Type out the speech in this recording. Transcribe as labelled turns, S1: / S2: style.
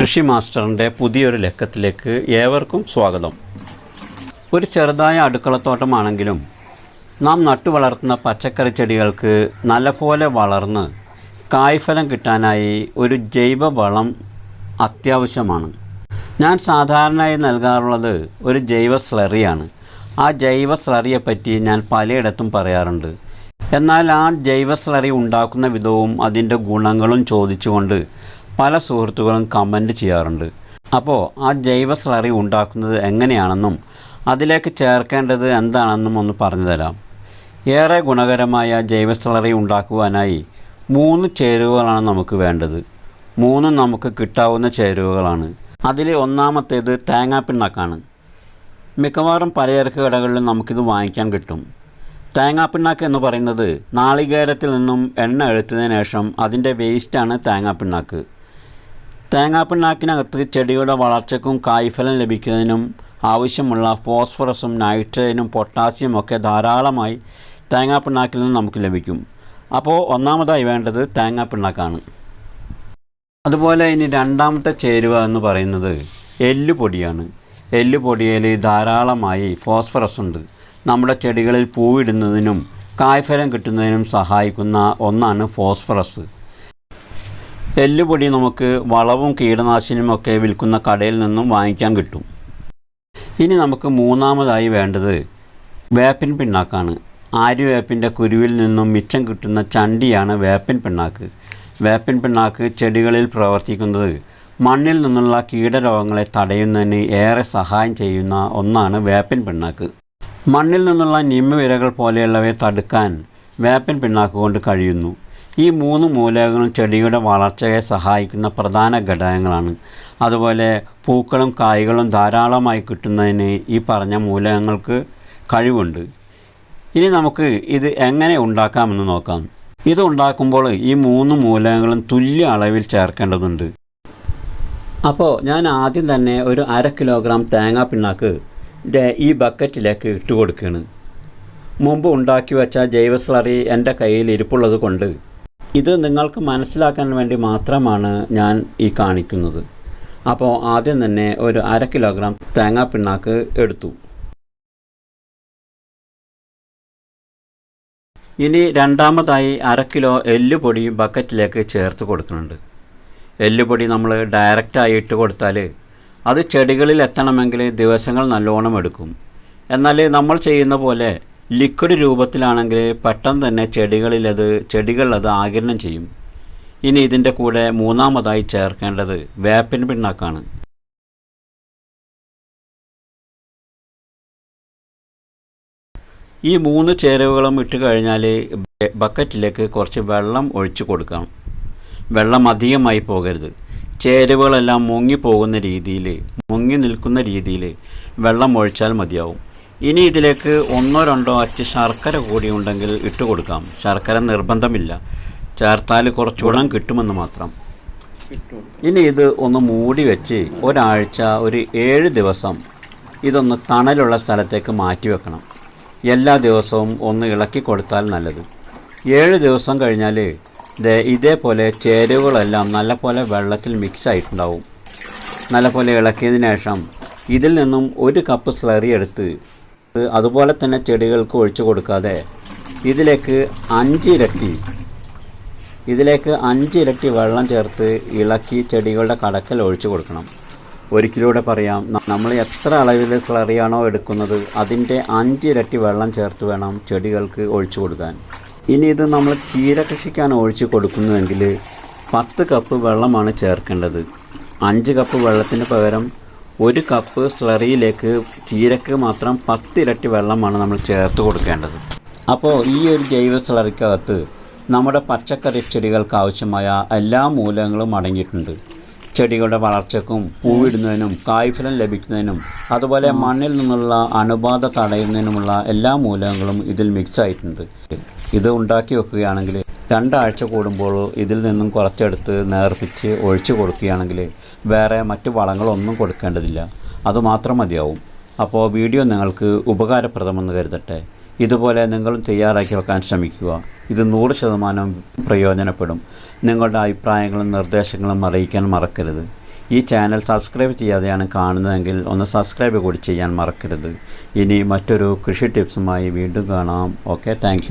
S1: കൃഷി മാസ്റ്ററിന്റെ പുതിയൊരു ലക്കത്തിലേക്ക് ഏവർക്കും സ്വാഗതം. ഒരു ചെറുതായ അടുക്കളത്തോട്ടമാണെങ്കിലും നാം നട്ടു വളർത്തുന്ന പച്ചക്കറി ചെടികൾക്ക് നല്ലപോലെ വളർന്ന് കായ്ഫലം കിട്ടാനായി ഒരു ജൈവ വളം അത്യാവശ്യമാണ്. ഞാൻ സാധാരണയായി നൽകാറുള്ളത് ഒരു ജൈവ സ്ലറിയാണ്. ആ ജൈവ സ്ലറിയെപ്പറ്റി ഞാൻ പലയിടത്തും പറയാറുണ്ട്. എന്നാൽ ആ ജൈവ സ്ലറി ഉണ്ടാക്കുന്ന വിധവും അതിന്റെ ഗുണങ്ങളും ചോദിച്ചുകൊണ്ട് പല സുഹൃത്തുക്കളും കമന്റ് ചെയ്യാറുണ്ട്. അപ്പോൾ ആ ജൈവ സ്ലറി ഉണ്ടാക്കുന്നത് എങ്ങനെയാണെന്നും അതിലേക്ക് ചേർക്കേണ്ടത് എന്താണെന്നും ഒന്ന് പറഞ്ഞു തരാം. ഏറെ ഗുണകരമായ ജൈവ സ്ലറി ഉണ്ടാക്കുവാനായി മൂന്ന് ചേരുവകളാണ് നമുക്ക് വേണ്ടത്. മൂന്നും നമുക്ക് കിട്ടാവുന്ന ചേരുവകളാണ്. അതിൽ ഒന്നാമത്തേത് തേങ്ങാപ്പിണ്ണാക്കാണ്. മിക്കവാറും പലചരക്ക് കടകളിലും നമുക്കിത് വാങ്ങിക്കാൻ കിട്ടും. തേങ്ങാപ്പിണ്ണാക്ക് എന്ന് പറയുന്നത് നാളികേരത്തിൽ നിന്നും എണ്ണ എടുത്തതിന് ശേഷം അതിന്റെ വേസ്റ്റാണ് തേങ്ങാപ്പിണ്ണാക്ക്. തേങ്ങാപ്പിണ്ണാക്കിനകത്ത് ചെടിയുടെ വളർച്ചയ്ക്കും കായ്ഫലം ലഭിക്കുന്നതിനും ആവശ്യമുള്ള ഫോസ്ഫറസും നൈട്രജനും പൊട്ടാസ്യം ഒക്കെ ധാരാളമായി തേങ്ങാപ്പിണ്ണാക്കിൽ നിന്ന് നമുക്ക് ലഭിക്കും. അപ്പോൾ ഒന്നാമതായി വേണ്ടത് തേങ്ങാപ്പിണ്ണാക്കാണ്. അതുപോലെ ഇനി രണ്ടാമത്തെ ചേരുവ എന്ന് പറയുന്നത് എല്ലുപൊടിയാണ്. എല്ലുപൊടിയിൽ ധാരാളമായി ഫോസ്ഫറസ് ഉണ്ട്. നമ്മുടെ ചെടികളിൽ പൂവിടുന്നതിനും കായ്ഫലം കിട്ടുന്നതിനും സഹായിക്കുന്ന ഒന്നാണ് ഫോസ്ഫറസ്. എല്ലുപൊടി നമുക്ക് വളവും കീടനാശിനിയും ഒക്കെ വിൽക്കുന്ന കടയിൽ നിന്നും വാങ്ങിക്കാൻ കിട്ടും. ഇനി നമുക്ക് മൂന്നാമതായി വേണ്ടത് വേപ്പിൻ പിണ്ണാക്കാണ്. ആര്യവേപ്പിന്റെ കുരുവിൽ നിന്നും മിച്ചം കിട്ടുന്ന ചണ്ടിയാണ് വേപ്പിൻ പിണ്ണാക്ക്. വേപ്പിൻ പിണ്ണാക്ക് ചെടികളിൽ പ്രവർത്തിക്കുന്നത് മണ്ണിൽ നിന്നുള്ള കീടരോഗങ്ങളെ തടയുന്നതിന് ഏറെ സഹായം ചെയ്യുന്ന ഒന്നാണ് വേപ്പൻ പിണ്ണാക്ക്. മണ്ണിൽ നിന്നുള്ള നിമ്മവിരകൾ പോലെയുള്ളവയെ തടുക്കാൻ വേപ്പൻ പിണ്ണാക്ക് കൊണ്ട് കഴിയുന്നു. ഈ മൂന്ന് മൂലകങ്ങളും ചെടിയുടെ വളർച്ചയെ സഹായിക്കുന്ന പ്രധാന ഘടകങ്ങളാണ്. അതുപോലെ പൂക്കളും കായ്കളും ധാരാളമായി കിട്ടുന്നതിന് ഈ പറഞ്ഞ മൂലകങ്ങൾക്ക് കഴിവുണ്ട്. ഇനി നമുക്ക് ഇത് എങ്ങനെ ഉണ്ടാക്കാമെന്ന് നോക്കാം. ഇത് ഉണ്ടാക്കുമ്പോൾ ഈ മൂന്ന് മൂലകങ്ങളും തുല്യ അളവിൽ ചേർക്കേണ്ടതുണ്ട്. അപ്പോൾ ഞാൻ ആദ്യം തന്നെ ഒരു അര കിലോഗ്രാം തേങ്ങാ പിണ്ണാക്ക് ഈ ബക്കറ്റിലേക്ക് ഇട്ട് കൊടുക്കുകയാണ് മുമ്പ് ഉണ്ടാക്കി വെച്ച ജൈവ സ്ലറി എന്റെ കയ്യിൽ ഇരിപ്പുള്ളത് കൊണ്ട് ഇത് നിങ്ങൾക്ക് മനസ്സിലാക്കാൻ വേണ്ടി മാത്രമാണ് ഞാൻ ഈ കാണിക്കുന്നത്. അപ്പോൾ ആദ്യം തന്നെ ഒരു അര കിലോഗ്രാം തേങ്ങാ പിണ്ണാക്ക് എടുത്തു. ഇനി രണ്ടാമതായി അര കിലോ എല്ലുപൊടി ബക്കറ്റിലേക്ക് ചേർത്ത് കൊടുക്കുന്നുണ്ട്. എല്ലുപൊടി നമ്മൾ ഡയറക്റ്റായി ഇട്ട് കൊടുത്താൽ അത് ചെടികളിൽ എത്തണമെങ്കിൽ ദിവസങ്ങൾ നല്ലോണം എടുക്കും. എന്നാൽ നമ്മൾ ചെയ്യുന്ന പോലെ ലിക്വിഡ് രൂപത്തിലാണെങ്കിൽ പെട്ടെന്ന് തന്നെ ചെടികളിലത് അത് ആകിരണം ചെയ്യും. ഇനി ഇതിന്റെ കൂടെ മൂന്നാമതായി ചേർക്കേണ്ടത് വേപ്പിൻ പിണ്ണാക്കാണ്. ഈ മൂന്ന് ചേരുവകളും ഇട്ട് കഴിഞ്ഞാൽ ബക്കറ്റിലേക്ക് കുറച്ച് വെള്ളം ഒഴിച്ചു കൊടുക്കാം. വെള്ളം അധികമായി പോകരുത്. ചേരുവകളെല്ലാം മുങ്ങിപ്പോകുന്ന രീതിയിൽ മുങ്ങി നിൽക്കുന്ന രീതിയിൽ വെള്ളം ഒഴിച്ചാൽ മതിയാവും. ഇനി ഇതിലേക്ക് ഒന്നോ രണ്ടോ അച്ച് ശർക്കര കൂടി ഉണ്ടെങ്കിൽ ഇട്ട് കൊടുക്കാം. ശർക്കര നിർബന്ധമില്ല. ചേർത്താൽ കുറച്ച് വെള്ളം കിട്ടുമെന്ന് മാത്രം. ഇനി ഇത് ഒന്ന് മൂടി വെച്ച് ഒരാഴ്ച ഒരു ഏഴ് ദിവസം ഇതൊന്ന് തണലുള്ള സ്ഥലത്തേക്ക് മാറ്റി വെക്കണം. എല്ലാ ദിവസവും ഒന്ന് ഇളക്കി കൊടുത്താൽ നല്ലത്. ഏഴ് ദിവസം കഴിഞ്ഞാൽ ഇതേപോലെ ചേരുവകളെല്ലാം നല്ലപോലെ വെള്ളത്തിൽ മിക്സ് ആയിട്ടുണ്ടാവും. നല്ലപോലെ ഇളക്കിയതിന് ശേഷം ഇതിൽ നിന്നും ഒരു കപ്പ് സ്ലറി എടുത്ത് അതുപോലെ തന്നെ ചെടികൾക്ക് ഒഴിച്ചു കൊടുക്കാതെ ഇതിലേക്ക് അഞ്ചിരട്ടി ഇതിലേക്ക് അഞ്ചിരട്ടി വെള്ളം ചേർത്ത് ഇളക്കി ചെടികളുടെ കടക്കൽ ഒഴിച്ചു കൊടുക്കണം. ഒരിക്കലൂടെ പറയാം നമ്മൾ എത്ര അളവിൽ സ്ലറിയാണോ എടുക്കുന്നത് അതിന്റെ അഞ്ചിരട്ടി വെള്ളം ചേർത്ത് വേണം ചെടികൾക്ക് ഒഴിച്ചു കൊടുക്കാൻ. ഇനി ഇത് നമ്മൾ ചീര കൃഷിക്കാണ് ഒഴിച്ച് കൊടുക്കുന്നതെങ്കിൽ പത്ത് കപ്പ് വെള്ളമാണ് ചേർക്കേണ്ടത്. അഞ്ച് കപ്പ് വെള്ളത്തിന് പകരം ഒരു കപ്പ് സ്ലറിയിലേക്ക് ചീരക്ക് മാത്രം പത്തിരട്ടി വെള്ളമാണ് നമ്മൾ ചേർത്ത് കൊടുക്കേണ്ടത്. അപ്പോൾ ഈ ഒരു ജൈവ സ്ലറിക്കകത്ത് നമ്മുടെ പച്ചക്കറി ചെടികൾക്ക് ആവശ്യമായ എല്ലാ മൂലങ്ങളും അടങ്ങിയിട്ടുണ്ട്. ചെടികളുടെ വളർച്ചക്കും പൂവിടുന്നതിനും കായ്ഫലം ലഭിക്കുന്നതിനും അതുപോലെ മണ്ണിൽ നിന്നുള്ള അണുബാധ തടയുന്നതിനുമുള്ള എല്ലാ മൂലകങ്ങളും ഇതിൽ മിക്സ് ആയിട്ടുണ്ട്. ഇത് ഉണ്ടാക്കി വെക്കുകയാണെങ്കിൽ രണ്ടാഴ്ച കൂടുമ്പോൾ ഇതിൽ നിന്നും കുറച്ചെടുത്ത് നേർപ്പിച്ച് ഒഴിച്ചു കൊടുക്കുകയാണെങ്കിൽ വേറെ മറ്റ് വളങ്ങളൊന്നും കൊടുക്കേണ്ടതില്ല. അതുമാത്രം മതിയാവും. അപ്പോൾ വീഡിയോ നിങ്ങൾക്ക് ഉപകാരപ്രദമെന്ന് കരുതട്ടെ. ഇതുപോലെ നിങ്ങളും തയ്യാറാക്കി വെക്കാൻ ശ്രമിക്കുക. ഇത് നൂറ് ശതമാനം പ്രയോജനപ്പെടും. നിങ്ങളുടെ അഭിപ്രായങ്ങളും നിർദ്ദേശങ്ങളും അറിയിക്കാൻ മറക്കരുത്. ഈ ചാനൽ സബ്സ്ക്രൈബ് ചെയ്യാതെയാണ് കാണുന്നതെങ്കിൽ ഒന്ന് സബ്സ്ക്രൈബ് കൂടി ചെയ്യാൻ മറക്കരുത്. ഇനി മറ്റൊരു കൃഷി ടിപ്സുമായി വീണ്ടും കാണാം. Okay thank